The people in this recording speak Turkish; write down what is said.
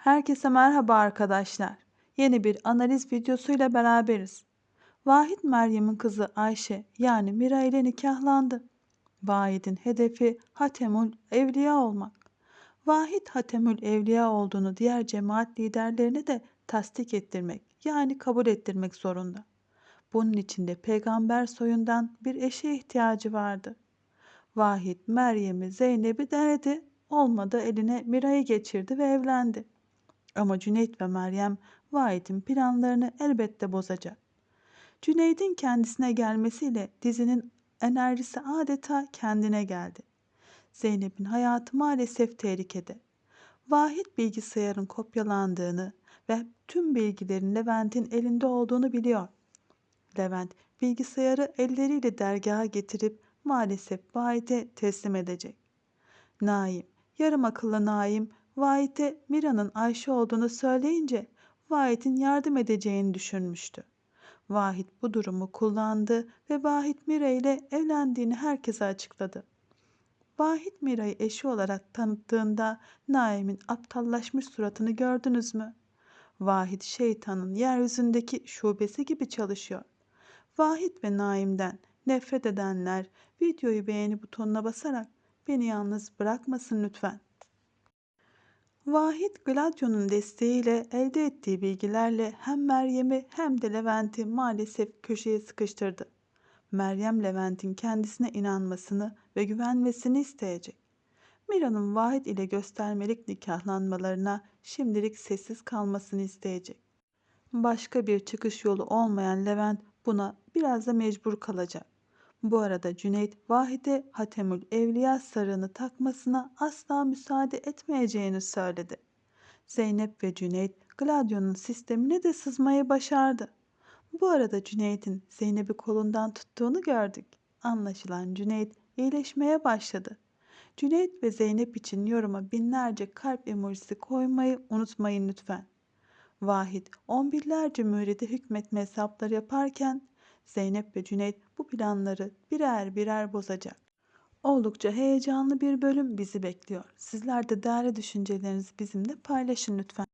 Herkese merhaba arkadaşlar. Yeni bir analiz videosuyla beraberiz. Vahit Meryem'in kızı Ayşe yani Mira ile nikahlandı. Vahit'in hedefi Hatemül Evliya olmak. Vahit Hatemül Evliya olduğunu diğer cemaat liderlerine de tasdik ettirmek yani kabul ettirmek zorunda. Bunun için de peygamber soyundan bir eşe ihtiyacı vardı. Vahit Meryem'i Zeynep'i denedi. Olmadı eline Mira'yı geçirdi ve evlendi. Ama Cüneyt ve Meryem Vahit'in planlarını elbette bozacak. Cüneyt'in kendisine gelmesiyle dizinin enerjisi adeta kendine geldi. Zeynep'in hayatı maalesef tehlikede. Vahit bilgisayarın kopyalandığını ve tüm bilgilerin Levent'in elinde olduğunu biliyor. Levent bilgisayarı elleriyle dergaha getirip maalesef Vahit'e teslim edecek. Naim, yarım akıllı Naim, Vahit'e Mira'nın Ayşe olduğunu söyleyince Vahit'in yardım edeceğini düşünmüştü. Vahit bu durumu kullandı ve Vahit Mira ile evlendiğini herkese açıkladı. Vahit Mira'yı eşi olarak tanıttığında Naim'in aptallaşmış suratını gördünüz mü? Vahit şeytanın yeryüzündeki şubesi gibi çalışıyor. Vahit ve Naim'den nefret edenler videoyu beğeni butonuna basarak beni yalnız bırakmasın lütfen. Vahit Gladio'nun desteğiyle elde ettiği bilgilerle hem Meryem'i hem de Levent'i maalesef köşeye sıkıştırdı. Meryem Levent'in kendisine inanmasını ve güvenmesini isteyecek. Mira'nın Vahit ile göstermelik nikahlanmalarına şimdilik sessiz kalmasını isteyecek. Başka bir çıkış yolu olmayan Levent buna biraz da mecbur kalacak. Bu arada Cüneyt Vahit'e Hatemül Evliya sarığını takmasına asla müsaade etmeyeceğini söyledi. Zeynep ve Cüneyt Gladio'nun sistemine de sızmayı başardı. Bu arada Cüneyt'in Zeynep'i kolundan tuttuğunu gördük. Anlaşılan Cüneyt iyileşmeye başladı. Cüneyt ve Zeynep için yoruma binlerce kalp emojisi koymayı unutmayın lütfen. Vahit on binlerce müride hükmetme hesapları yaparken Zeynep ve Cüneyt bu planları birer birer bozacak. Oldukça heyecanlı bir bölüm bizi bekliyor. Sizler de değerli düşüncelerinizi bizimle paylaşın lütfen.